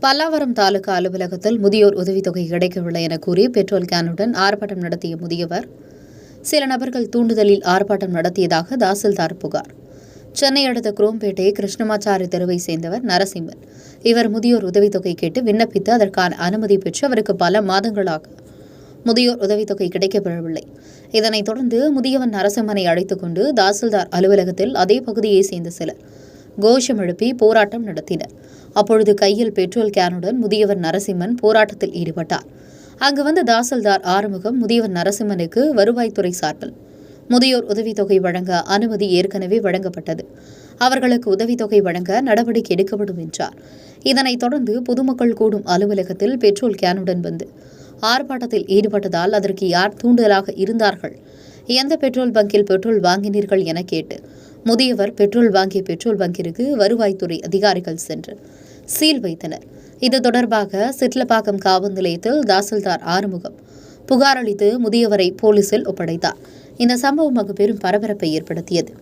பல்லாவரம் தாலுகா அலுவலகத்தில் முதியோர் உதவித்தொகை கிடைக்கவில்லை என கூறி பெட்ரோல் கேனுடன் ஆர்ப்பாட்டம் நடத்திய முதியவர். சில நபர்கள் தூண்டுதலில் ஆர்ப்பாட்டம் நடத்தியதாக தாசில்தார் புகார். சென்னை அடுத்த குரோம்பேட்டை கிருஷ்ணமாச்சாரி தெருவை சேர்ந்தவர் நரசிம்மன். இவர் முதியோர் உதவித்தொகை கேட்டு விண்ணப்பித்து அதற்கான அனுமதி பெற்று அவருக்கு பல மாதங்களாக முதியோர் உதவித்தொகை கிடைக்கப்பெறவில்லை. இதனைத் தொடர்ந்து முதியவன் நரசிம்மனை அழைத்துக் கொண்டு தாசில்தார் அலுவலகத்தில் அதே பகுதியை சேர்ந்த சிலர். கோஷம் எழுப்பி போராட்டம் நடத்தினர். அப்பொழுது கையில் பெட்ரோல் கேனுடன் முதியவர் நரசிம்மன் போராட்டத்தில் ஈடுபட்டார். அங்கு வந்த தாசில்தார் ஆறுமுகம் முதியவர் நரசிம்மனுக்கு வருவாய்த்துறை சார்பில். முதியோர் உதவித்தொகை வழங்க அனுமதி ஏற்கனவே வழங்கப்பட்டது. அவர்களுக்கு உதவித்தொகை வழங்க நடவடிக்கை எடுக்கப்படும் என்றார். இதனைத் தொடர்ந்து பொதுமக்கள் கூடும் அலுவலகத்தில் பெட்ரோல் கேனுடன் வந்து ஆர்ப்பாட்டத்தில் ஈடுபட்டதால் அதற்கு யார் தூண்டுதலாக இருந்தார்கள்? எந்த பெட்ரோல் பங்கில் பெட்ரோல் வாங்கினீர்கள் என கேட்டு முதியவர் பெட்ரோல் வாங்கிய பெட்ரோல் பங்கிற்கு வருவாய்த்துறை அதிகாரிகள் சென்று சீல் வைத்தனர். இது தொடர்பாக சிட்லப்பாக்கம் காவல் நிலையத்தில் தாசில்தார் ஆறுமுகம் புகார் அளித்து முதியவரை போலீசில் ஒப்படைத்தார். இந்த சம்பவம் அங்கு பெரும் பரபரப்பை ஏற்படுத்தியது.